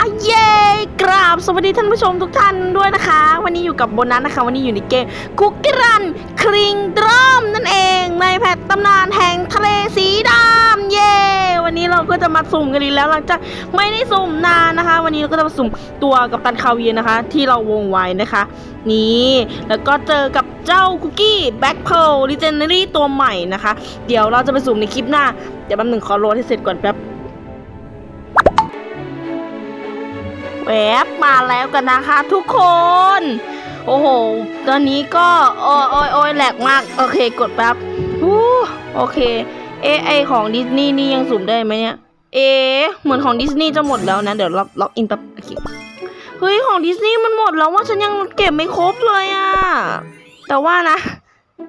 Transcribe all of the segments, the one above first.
อะเย้กราบสวัสดีท่านผู้ชมทุกท่านด้วยนะคะ วันนี้อยู่กับโบนัสนะคะ วันนี้อยู่ในเกมคุกกี้รันคริงดรอมนั่นเอง ในแพทตำนานแห่งทะเลสีดำเย้วันนี้เราก็จะมาสุ่มกันอีกแล้วหลังจากไม่ได้สุ่มนานนะคะ วันนี้เราก็จะมาสุ่มตัวกับตันคาเวียนะคะ ที่เราวงไว้นะคะ นี่แล้วก็เจอกับเจ้าคุกกี้แบ็คเพลลิเจนเนอรี่ตัวใหม่นะคะ เดี๋ยวเราจะไปสุ่มในคลิปหน้าเดี๋ยวแป๊บหนึ่งขอโหลดให้เสร็จก่อนแป๊บ แวบมาแล้วกันนะคะทุกคน โอ้โห ตอนนี้ก็โอ้ยโอ้ยโอ้ยแหลกมาก โอเค กดแป๊บอู้โอเค เอไอของดิสนีย์นี่ยังสุ่มได้ไหมเนี่ย เอ เหมือนของดิสนีย์จะหมดแล้วนะ เดี๋ยวล็อกล็อกอินแป๊บโอเคเฮ้ย ของดิสนีย์มันหมดแล้วว่าฉันยังเก็บไม่ครบเลยอะแต่ว่านะ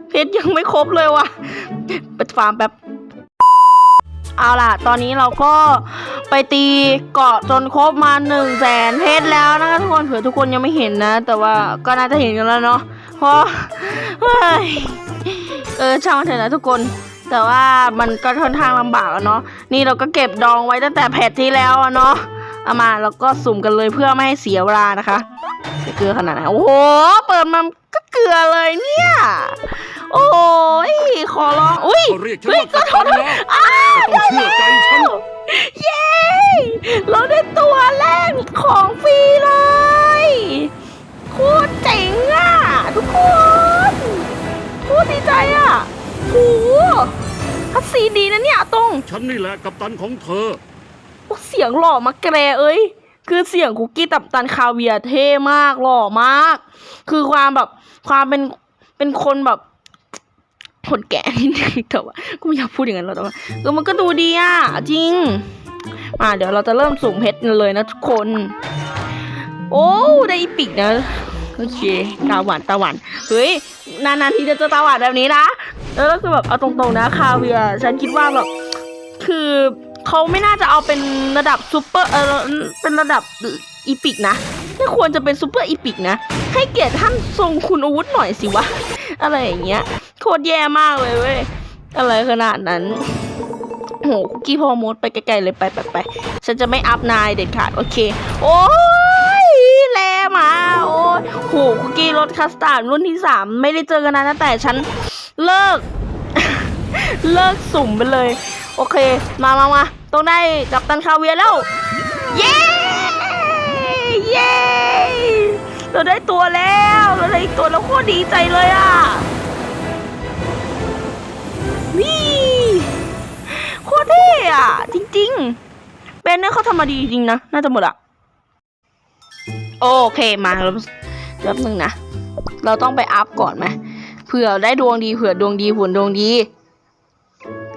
เพชรยังไม่ครบเลยว่ะไปฟาร์มแป๊บ เอาล่ะ ตอนนี้เราก็ไปตีเกาะจนครบมาหนึ่งแสนเพชรแล้วนะคะทุกคนเผื่อทุกคนยังไม่เห็นนะ แต่ว่าก็น่าจะเห็นกันแล้วเนาะเพราะเออช่างมันเถอะนะทุกคน แต่ว่ามันก็ค่อนข้างลำบากเนาะนี่เราก็เก็บดองไว้ตั้งแต่แพทที่แล้วอะเนาะเอามาแล้วก็สุ่มกันเลยเพื่อไม่ให้เสียเวลานะคะจะเกลือขนาดไหนโอ้โห เปิดมาก็เกลือเลยเนี่ย โอ้ยขอร้อง อุ้ยเขาเรียกฉันเฮ้ยว่าก็กัปโทตัษนแล้วอ้าแต่ต้องเชื่อใจฉัน เย้ เราได้ตัวแรกของฟรีเลยโคตรเจ๋งอะ ทุกคนโคตรดีใจอะโหคัดซีนดีนะเนี่ยตรงฉันนี่แหละกัปตันของเธอ โอ้เสียงหล่อมากแกรเอ้ย คือเสียงคุกกี้ตับตันคาเวียร์เท่มากหล่อมาก คือความแบบความเป็นเป็นคนแบบ คนแก่นิดนึงแต่ว่าก็ไม่อยากพูดอย่างนั้นหรอกแต่ว่าเออมันก็ดูดีอะจริงมาเดี๋ยวเราจะเริ่มสุ่มเพชรเลยนะทุกคน โอ้ได้อีปิกนะโอเคตาหวานตาหวานเฮ้ยนานๆทีจะเจอตาหวานแบบนี้นะแล้วก็คือแบบเอาตรงๆนะคาเวียฉันคิดว่าแบบคือเขาไม่น่าจะเอาเป็นระดับซูเปอร์เออเป็นระดับอีปิกนะไม่ควรจะเป็นซูเปอร์อีปิกนะ ให้เกียรติท่านทรงคุณอาวุธหน่อยสิวะ อะไรอย่างเงี้ย โคตรแย่มากเลยเว้ย อะไรขนาดนั้นโอ้โหคุกกี้พอมดไปไกลๆเลยไปไปไปฉันจะไม่อัพนายเด็ดขาดโอเค โอ้ยแลมา โอ้ยโหคุกกี้รสคัสตาร์ดรุ่นที่สามไม่ได้เจอกันนานแต่ฉันเลิก เลิกสุ่มไปเลย โอเค มามามาต้องได้กับตันคาเวียร์แล้ว เย้เย้เราได้ตัวแล้วเราได้อีกตัวแล้วโคตรดีใจเลยอะ อะจริงๆเป็นเนี่ยเขาทำมาดีจริงนะ น่าจะหมดอะโอเคมาแล้วแป๊บนึงนะ เราต้องไปอัพก่อนไหมเผื่อได้ดวงดีเผื่อดวงดีผลดวงดี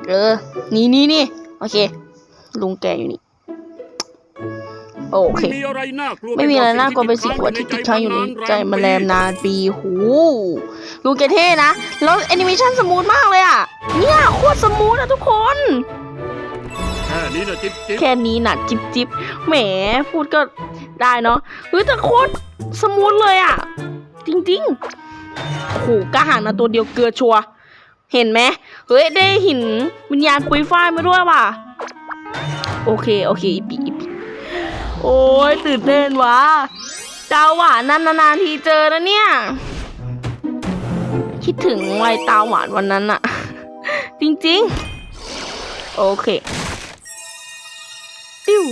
เออ นี่นี่นี่โอเค ลุงแกอยู่นี่โอเค ไม่มีอะไรน่ากลัวไม่มีอะไรน่ากลัวเป็นสิ่งหัวที่ติดค้างอยู่ในใจมาแรมนานปีหูลุงแกเท่นะ แล้วแอนิเมชันสมูทมากเลยอะ เนี่ย โคตรสมูทอะทุกคน ค่นี้นะจิ๊บจิ๊บแค่นี้น่ะจิบจิบแหมพูดก็ได้เนาะเฮ้ยแต่โคตรสมูทเลยอะ จริงๆโอ้โหกล้าหาญนะตัวเดียวเกลือชัวเห็นไหมเฮ้ยได้หินวิญญาณปุยฝ้ายมาด้วยว่ะ โอเคโอเคอีปีอีปีโอ้ยตื่นเต้นวะดาวหวานนั่นนานๆทีเจอแล้วเนี่ย คิดถึงวัยตาหวานวันนั้นอะจริงๆ โอเค ติ้ว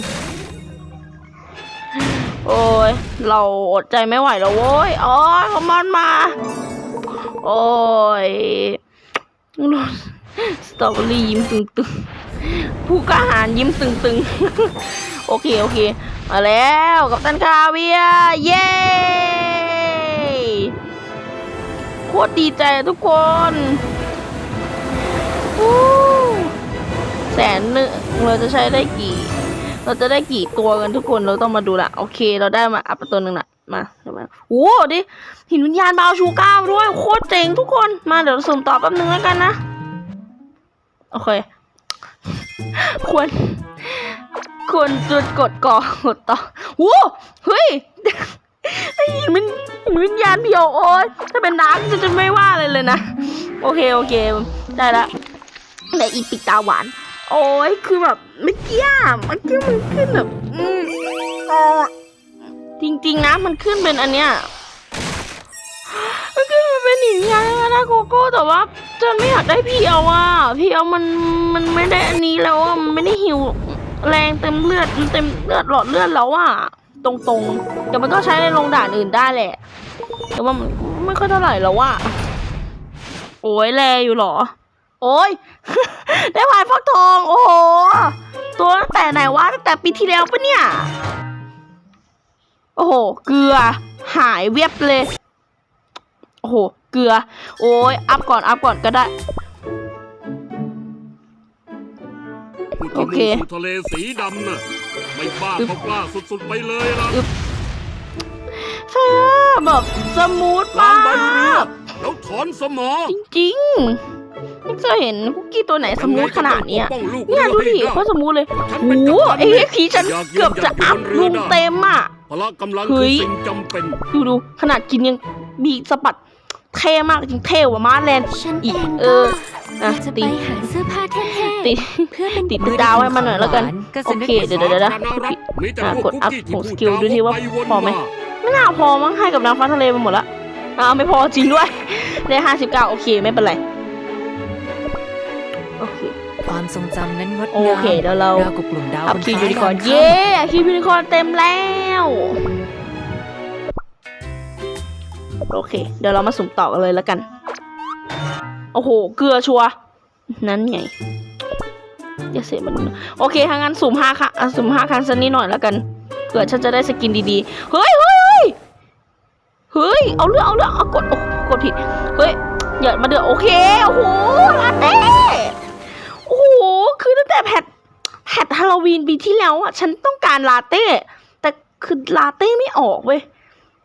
โอ้ย เราอดใจไม่ไหวแล้วโว้ยอ้ยคอมมอนมา โอ้ยสตรอเบอรี่ยิ้มตึงๆ ผู้กล้าหาญยิ้มตึงๆ โอเค โอเค มาแล้วกับตันคาเวีย เย้โคตรดีใจทุกคนแสนหนึ่งเราจะใช้ได้กี่ เราจะได้กี่ตัวกันทุกคนเราต้องมาดูละโอเค เราได้มาอัพตัวหนึ่งละมาเดี๋ยวมาโอ้ดิหินวิญญาณบาวชูก้าด้วยโคตรเจ๋งทุกคนมาเดี๋ยวเราสุ่มต่อแป๊บนึงแล้วกันนะโอเค ควรควรจุดกดก่อกดต่อโว้เฮ้ยไอ้หินมันหินวิญญาณเดียวโอ้ยถ้าเป็นน้ำจะจะไม่ว่าเลยเลยนะ โอเคโอเค ได้ละได้อีปิกตาหวาน โอ้ยคือแบบเมื่อกี้เมื่อกี้มันขึ้นแบบอืมจริงๆนะมันขึ้นเป็นอันเนี้ยมันขึ้นมาเป็นหินงานนะโกโก้แต่ว่าฉันไม่อยากได้พี่เอาอะพี่เอามันมันไม่ได้อันนี้แล้วอะมันไม่ได้หิวแรงเต็มเลือดมันเต็มเลือดหลอดเลือดแล้วอะตรงๆแต่มันก็ใช้ในโรงด่านอื่นได้แหละแต่ว่ามันไม่ค่อยเท่าไหร่แล้วว่ะโอ้ยแลอยู่หรอ โอ้ย ได้พายฟักทอง โอ้โห ตัวตั้งแต่ไหนวะตั้งแต่ปีที่แล้วปะเนี่ย โอ้โห เกลือ หายเวียบเลย โอ้โห เกลือ โอ้ย อัพก่อน อัพก่อนก็ได้ผู้โอที่เคมุ่งสู่ทะเลสีดำน่ะ ไม่บ้าอึ๊บก็กล้าสุดๆไปเลยล่ะใช่อะแบบสมูทวามางใบเรือกแล้วถอนสมอจริงๆ ไม่เคยเห็นคุกกี้ตัวไหนสมูทขนาดเนี้ยยังไงก็ต้องปกป้องลูกเนี่ยรือดูดิให้ไโคตรสมูทเลยฉันโอ้เป็นโหกัปตันเอ็กพีฉันอยากยืนเกือบจะอัพอยากอยู่บนเรือลุงเต็มอะพละกำลังเฮ้คือยสิ่งจำเป็นดูดูขนาดกินยังมีสะบัดเท่มากจริงเท่กว่ามาร์แลนด์ฉันอีเอกงเอก็อออะยากจะติไปหาเสื้อผ้าเท่ติดๆเพื่อเป็นติดดาวให้มันหน่อยแล้วกันก็โอจะนึกเคเดี๋ยวเดี๋ยวเดี๋ยวนะสาธารณรัฐมีแต่อะพวกกดคุกอัพกี้ที่ของพูสดกิลจาวดูที่กว่าไปวนพอไหมมาไม่น่าพอมั้งให้กับนางฟ้าทะเลไปหมดละอ้าวไม่พอจริงด้วยได้ห้าสิบเก้าโอเคไม่เป็นไร โอเค ความทรงจำนั้นงดโองามเคเดี๋ยวเรารา วกับกลุ่มดาวอัพบนคีย์ฟ้ายูนิคอร์นยามค่ำเย้คีย์ยูนิคอร์นเต็มแล้ว โอเค เดี๋ยวเรามาสุ่มต่อกันเลยแล้วกัน โอ้โห เกลือชัวร์นั้นไงอย่าเสียมันนะโอเคถ้างั้นสุ่มห้าค่ะอะสุ่มห้าครั้งสักนิดหน่อยแล้วกันเผื่อฉันจะได้สกินดีๆ เฮ้ยเฮ้ยเฮ้ยเฮ้ย เอาเรื่องเอาเรื่องเอากดโอ้กดผิด เฮ้ย อย่ามาเดือดโอเค โอ้โหลาเต้ โอ้โห คือตั้งแต่แพท แพท ฮาโลวีนปีที่แล้วอะ ฉันต้องการลาเต้ แต่คือลาเต้ไม่ออกเว้ย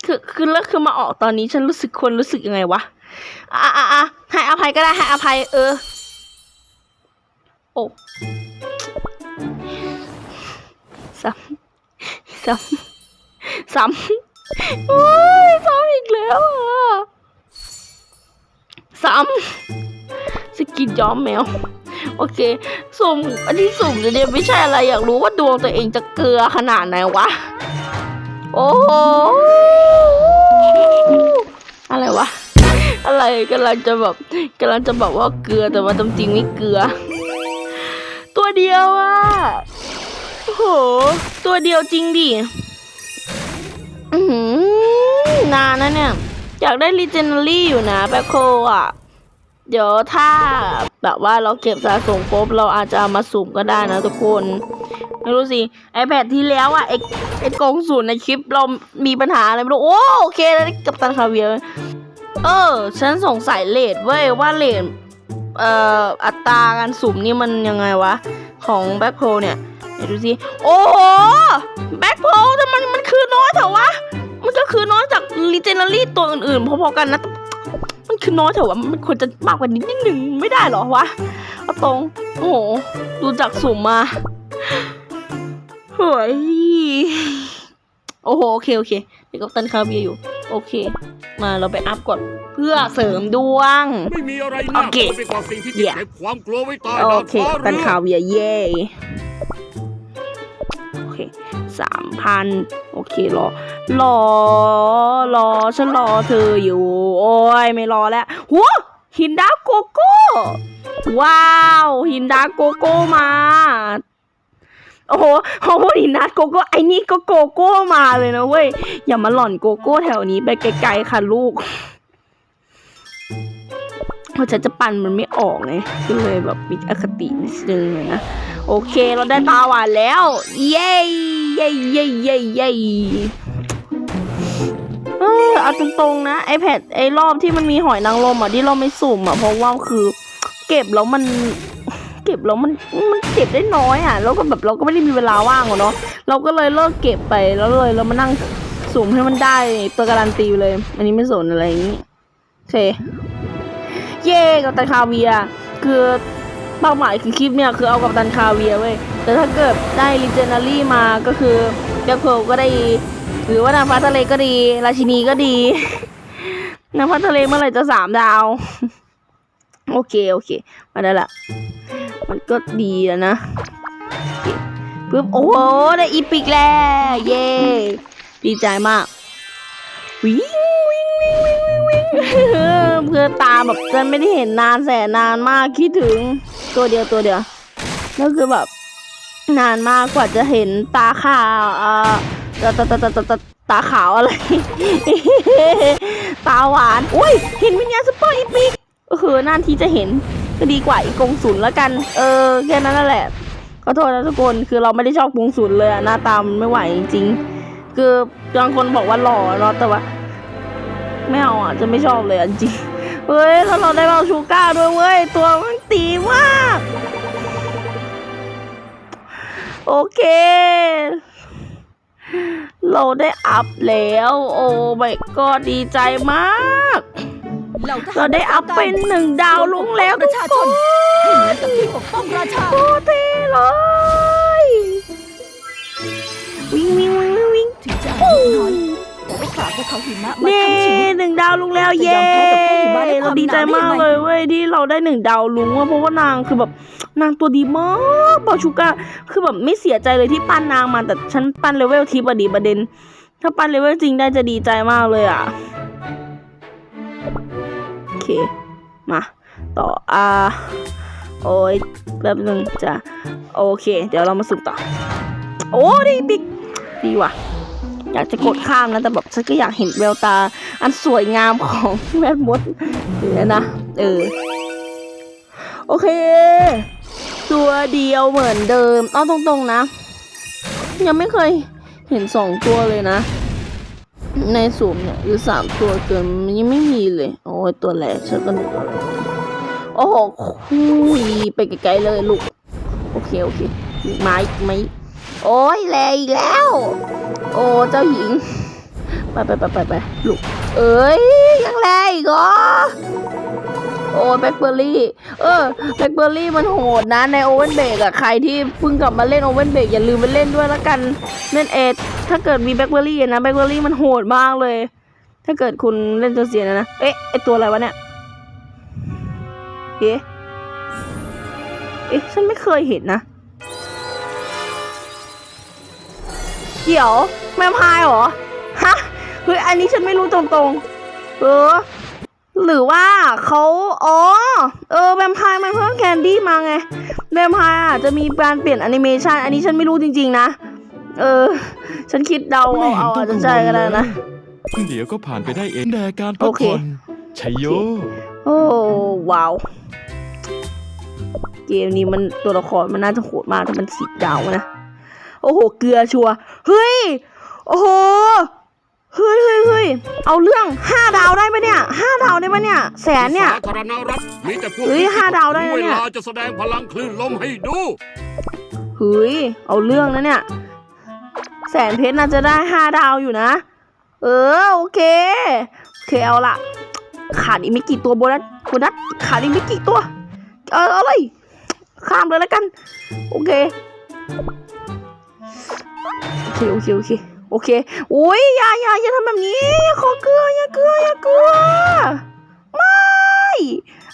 คือคือแล้วคือมาออกตอนนี้ฉันรู้สึกคนรู้สึกยังไงวะ อะอะอะให้อภัยก็ได้ให้อภัยเออ โอ้ซ้ำซ้ำซ้ำโอ้ยซ้ำอีกแล้วอะซ้ำสกินย้อมแมว โอเค สุ่มอันที่สุ่มเนี่ยไม่ใช่อะไรอยากรู้ว่าดวงตัวเองจะเกลือขนาดไหนวะ โอ้โหอะไรวะ อะไรกำลังจะแบบกำลังจะบอกว่าเกลือแต่ว่าจริงๆไม่เกลือ ตัวเดียวอะโอ้โห ตัวเดียวจริงดิอือหือนานนะเนี่ย อยากได้รีเจนเนอรี่อยู่นะแบ็คโคอะ เดี๋ยวถ้าแบบว่าเราเก็บสะสมครบเราอาจจะเอามาสุ่มก็ได้นะทุกคน ไม่รู้สิไอแพดที่แล้วอะไอไอกองศูนย์ในคลิปเรามีปัญหาอะไรไม่รู้โอ้โอเคแล้วกับตันคาเวียเออ ฉันสงสัยเลทเว้ยว่าเลทเอ่ออัตราการสุ่มนี่มันยังไงวะ ของแบ็คโพเนี่ยเดี๋ยวดูสิโอ้โหแบ็คโพแต่มันมันคือน้อยเถอะวะ มันก็คือน้อยจากลีเจนารี่ตัวอื่นๆพอๆกันนะ คือน้อยเถอะวะมันควรจะมากกว่านี้นิดนึงไม่ได้เหรอวะเอาตรง โอ้โห ดูจากสุ่มมาเฮ้ยโอ้โห โอเค โอเคเดี๋ยวกับตันคาเวียร์อยู่ โอเค มาเราไปอัพก่อน เพื่อเสริมดวง ไม่มีอะไรน่าโอกเคลัวไปกว่าสิ่งที่จะ Yeah เก็บความกลัวไว้ใต้โอดาดเคฟ้าตันเรือคาเวียร์เย่โอเค สามพันโอเครอ รอ รอ ฉันรอเธออยู่ โอ้ยไม่รอแล้วหัวหินดาโกโก้ ว้าว หินดาโกโก้มา โอ้โหพอพูดหินดาโกโก้ ไอ้นี่ก็โกโก้มาเลยนะเว้ย อย่ามาหล่อนโกโก้แถวนี้ไปไกลๆค่ะลูกเพราะฉันจะปั่นมันไม่ออกไงก็เลยแบบมีอคตินิดนึงนะ โอเค เราได้ปลาหวานแล้ว เย้เย้เย้เย้เย้เออเอาตรงๆนะไอแพดไอรอบที่มันมีหอยนางรมอะที่เราไม่สุ่มอะเพราะว่าคือ เก็บแล้วมันเก็บแล้วมันมันเก็บได้น้อยอะแล้วก็แบบเราก็ไม่ได้มีเวลาว่างอะเนาะเราก็เลยเลิกเก็บไปแล้วเลยเรามานั่งสุ่มให้มันได้ตัวการันตีไปเลย อันนี้ไม่สนอะไรอย่างนี้โอเค เย่กับตันคาเวียคือ เป้าหมายคือคลิปเนี่ยคือเอากับตันคาเวียเว้ย แต่ถ้าเกิดได้ลีเจนารี่มาก็คือเด็กเพลก็ได้ หรือว่านางฟ้าทะเลก็ดี ราชินีก็ดี นางฟ้าทะเลเมื่อไหร่จะสามดาว โอเคโอเค มาได้ละ มันก็ดีแล้วนะเคปึ๊บโอ้โหได้อีพิกแล้วเย่ดีใจมากวิ่งวิ่งวิ่งวิ่งวิ่งเออเพื่อตาแบบจะไม่ได้เห็นนานแสนนานมากคิดถึง ตัวเดียวตัวเดียวแล้วคือแบบนานมากกว่าจะเห็นตาขาวเอ่อตาตาตาตาตาตาขาวอะไร ตาหวานอุ้ยเห็นวิญญาณซุปเปอร์อีพิกเออนานที่จะเห็นก็ดีกว่าอีกงศูนย์แล้วกัน เออแค่นั้นแหละขอโทษนะทุกคนคือเราไม่ได้ชอบกงศูนย์เลยอะหน้าตามันไม่ไหวจริงคือบางคนบอกว่าหล่อเนาะแต่ว่า ไม่เอาอะจะไม่ชอบเลยจริง เฮ้ยแล้วเราได้เราชูก้าด้วยเว้ย ตัวมันตีมาก โอเค เราได้อัพแล้ว โอ้ไม่ก็ดีใจมาก เราได้อัพเป็นหนึ่งดาวลุงแล้วปทุระกชาคชนนให้เหมือนกับที่ปกป้องราชาโคตรเท่เลยวิ่งวิ่งวิ่งวิ่งวิ่งถึงจะอายุน้อย แต่ก็ฝากพวกเขาหิมะมาเย้ทำชีวิตหนึ่งดาวลุงแล้วจะเย้ยอมแพ้กับแค่หิมะและความเราดีใจมากหนาวได้ยังไงเลยเว้ยที่เราได้หนึ่งดาวลุงว่าเพราะว่านางคือแบบนางตัวดีมากบอชูก้าคือแบบไม่เสียใจเลยที่ปั้นนางมาแต่ฉันปั้นเลเวลทิปอะดีประเด็น ถ้าปั้นเลเวลจริงได้จะดีใจมากเลยอะโอเคมาต่ออ่าโอ้ยแป๊บนึงจ้ะโอเค เดี๋ยวเรามาสุ่มต่อ โอ้ดีปิกดีว่ะ อยากจะกดข้ามนะแต่แบบฉันก็อยากเห็นแววตา อันสวยงามของแม่มดเดี๋ยนะเออโอเค ตัวเดียวเหมือนเดิมเอาตรงๆนะ ยังไม่เคยเห็นสองตัวเลยนะ ในสุ่มเนี่ยหรือสามตัวเกินมันยังไม่มีเลย โอ้ยตัวแรกฉันก็หนึกว่าโอ้โหคุยไปไกลๆเลยลูก โอเค โอเคไม้ไม้ โอ้ยแรงอีกแล้ว โอ้เจ้าหญิง ไปไปไปไปไปลูกเอ้ยยังแรงอีกอโอ้แบล็คเบอร์รี่ เออแบล็คเบอร์รี่มันโหดนะในโอเวนเบกอะใครที่เพิ่งกลับมาเล่นโอเวนเบกอย่าลืมไปเล่นด้วยละกันเล่นเอทถ้าเกิดมีแบล็คเบอร์รี่นะแบล็คเบอร์รี่มันโหดมากเลย ถ้าเกิดคุณเล่นจนเสียนะนะเอ๊ะไอตัวอะไรวะเนี่ยเอ๊ะเอ๊ะฉันไม่เคยเห็นนะ เดี๋ยวแมมพายเหรอ ฮะ เฮ้ย อันนี้ฉันไม่รู้ตรงๆ เออ หรือว่าเขาอ๋อ เออแวมไพร์มันเพิ่มแคนดี้มาไงแวมไพร์อาจจะมีการเปลี่ยนแอนิเมชันอันนี้ฉันไม่รู้จริงๆนะ เออ ฉันคิดเดาไม่เอาเห็นเอาต้ออาจงจะกังวใช่ลก็เลได้ยนะเดี๋ยวก็ผ่านไปได้เองแต่การพัโอกเค ผ่อนชัยโย โอ้ว้าว เกมนี้มันตัวละครมันน่าจะโหดมากถ้ามันสิบดาวนะ โอ้โห เกลือชัวร์เฮ้ย โอ้โห เฮ้ยเฮ้ยเฮ้ยเอาเรื่องห้าดาวได้ปะเนี่ยห้าดาวได้ปะเนี่ย แสนเนี่ย สาธารณรัฐมีแต่พวกเฮ้ยห้าดาวได้นะเนี่ย เวลาจะแสดงพลังคลื่นลมให้ดู เฮ้ย เอาเรื่องนะเนี่ย แสนเพชรน่าจะได้ห้าดาวอยู่นะ เออ โอเค โอเคเอาละขาดอีกไม่กี่ตัวโบนัสโบนัสขาดอีกไม่กี่ตัว เออเอาเลย ข้ามเลยแล้วกัน โอเค โอเคโอเคโอเคโอเคอุ้ยอย่าอย่าอย่าทำแบบนี้อย่าขอเกลืออย่าเกลืออย่าเกลือไม่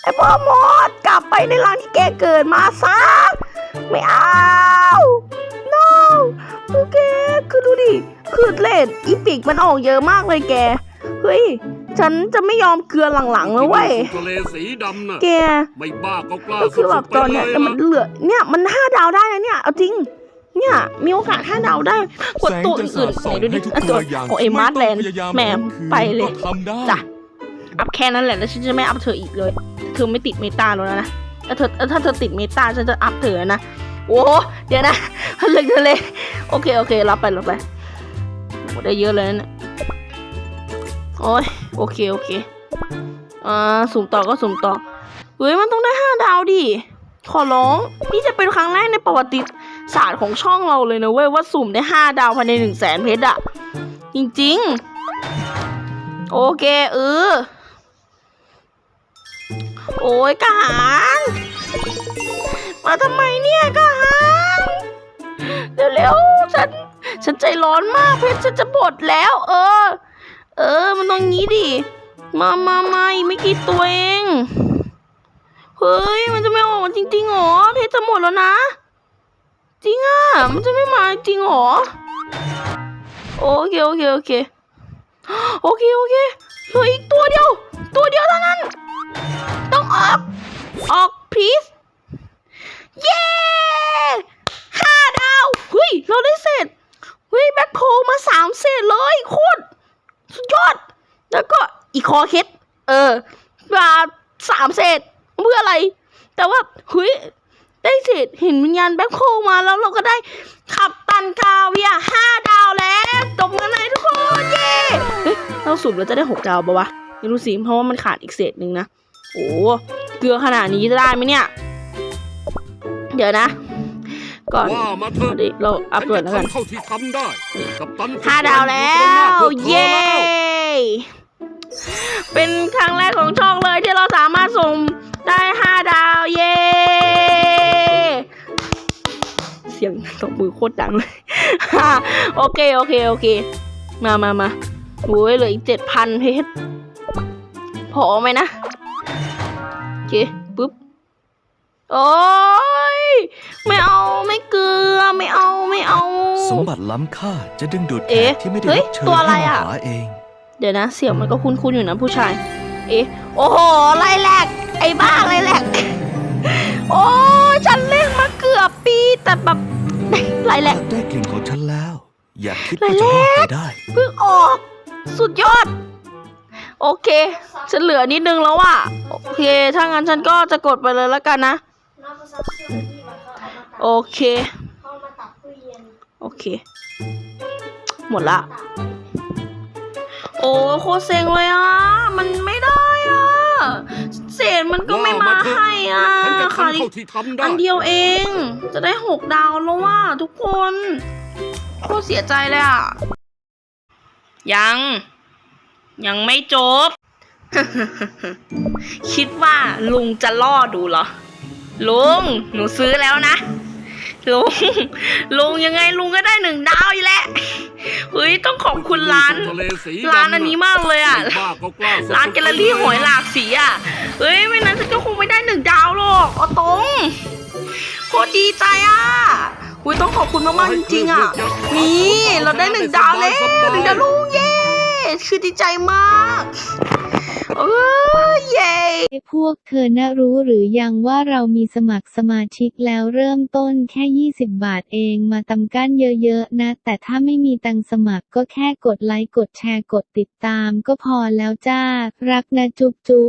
ไอ้พ่อมดกลับไปในรังที่แกเกิดมาซะไม่เอา no โอเคคือดูดิคือเลดอีปิกมันออกเยอะมากเลยแกเฮ้ยฉันจะไม่ยอมเกลือหลังๆแล้วเว้ยทะเลสีดำน่ะแกไม่บ้าก็กล้าก็คือแบบสุดๆไปตอนเนี้ยเลยแต่มันล่ะเหลือเนี่ยมันห้าดาวได้นะเนี่ยเอาจริง เนี่ยมีโอกาสห้าดาวได้กดแสงตัวจะอื่สานดๆไหนส่องดูดิให้ทุกอะตัตัววอย่างโอเอมาร์แลนด์ไต้องพยายามแหมเอาคืนไปเลยก็ทำได้จ้ะอัพแค่นั้นแหละแล้วฉันจะไม่อัพเธออีกเลย เธอไม่ติดเมตาแล้วนะถ้าเธอถ้าเธอติดเมตาฉันจะอัพเธอนะโอ้เดี๋ยวนะลึกทะเลโอเคโอเครับไปรับไปโอ้ได้เยอะเลยนะเนี่ยโอ้ยโอเคโอเคอ่าสุ่มต่อก็สุ่มต่อเฮ้ยมันต้องได้ห้าดาวดิขอร้องนี่จะเป็นครั้งแรกในประวัติ ศาสตร์ของช่องเราเลยนะเว้ยว่าสุ่มได้ห้าดาวภายในหนึ่งแสนเพชรอะจริงๆ โอเคเออโอ้ยกะหารมาทำไมเนี่ยกะหารเร็วๆฉันฉันใจร้อนมากเพชรฉันจะบดแล้ว เออ เออ มันต้องงี้ดิมามามาไม่กี่ตัวเอง เฮ้ย มันจะไม่ออกมาจริงๆหรอ เพชรจะหมดแล้วนะ จริงอะ มันจะไม่มาจริงหรอ โอเคโอเคโอเค โอเคโอเคเหลืออีกตัวเดียว ตัวเดียวเท่านั้น ต้องออก ออก please เย้ห้าดาวเฮ้ย เราได้เศษเฮ้ย แบ็คโพลมาสามเศษเลยโคตรสุดยอด แล้วก็อีกคอเคสเออมาสามเศษเพื่ออะไร แต่ว่าเฮ้ย ได้เศษเห็นวิญญาณแบ็คโพลมาแล้วเราก็ได้ขับตันคาเวียร์ห้าดาวแล้วตบมือหน่อยทุกคนเย้เฮ้ยเราสูบเราจะได้หกดาวปะวะไม่รู้สิเพราะว่ามันขาดอีกเศษหนึ่งนะโอ้เกลือขนาดนี้จะได้ไหมเนี่ย เดี๋ยวนะ ก่อนว่ามาเถอะเอาดิเราอัพฉันเปิดจะแล้วกันทำเข้าที่ทำได้กับตันห้าดาวแล้วเย้เป็นครั้งแรกของช่องเลยที่เราสามารถส่งได้ห้าดาว เย้ เสียงตบมือโคตรดังเลยโอเคโอเคโอเค มามามาโอ้ยเหลืออีกเจ็ดพันเพชรพอไหมนะ โอเคปุ๊บ โอ้ยไม่เอาไม่เกลือไม่เอาไม่เอา สมบัติล้ำค่าจะดึงดูดแขเอ๊ะกที่ไม่ได้เฮ้ยรับเชิญตัวอะไรให้มาอะหาเอง เดี๋ยวนะ เสียงมันก็คุ้นๆอยู่นะผู้ชาย เอ๊ะ โอ้โหไล่แหลกไอ้บ้าไล่แหลกโอ้ ปีแต่แบบไล่แหลกได้กลิ่นของฉันแล้ว อย่าคิดลาว่ายแลจะกรอดไปได้เพิ่งออก สุดยอด โอเค ฉันเหลือนิดนึงแล้วอะโอเค ถ้างั้นฉันก็จะกดไปเลยแล้วกันนะ โอเค โอเค หมดละ โอ้โคตรเซ็งเลยอะ มันไม่ได้อะ เศษมันก็ไม่มาให้ อะฉันจะค่ะทำเข้าที่ทำได้อันเดียวเอง จะได้หกดาวแล้วว่าทุกคนโคตรเสียใจเลยอะ ยัง ยังไม่จบ คิดว่าลุงจะล่อดูเหรอ ลุง หนูซื้อแล้วนะ ลุง ลุงยังไงลุงก็ได้หนึ่งดาวอีกแล้วเฮ้ยต้องขอบคุณร้าน ทะเลสีดำร้านอันนี้มากเลยอะไม่บ้าก็กล้าส่งร้านแกลเลอรี่หอยหลากสีอะเอ้ยไม่นั้นฉันก็คงไม่ได้หนึ่งดาวหรอกเอาตรงโคตรดีใจอะคุยต้องขอบคุณมากๆจริงๆอะ นี่เราได้หนึ่งดาวแล้วหนึ่งดาวลุงเย้ คือดีใจมาก เออเย้พวกเธอน่ารู้หรือยังว่าเรามีสมัครสมาชิกแล้วเริ่มต้นแค่ 20 บาทเองมาตำกั้นเยอะๆนะ แต่ถ้าไม่มีตังสมัครก็แค่กดไลค์กดแชร์กดติดตามก็พอแล้วจ้า รักนะจุ๊บจุ๊บ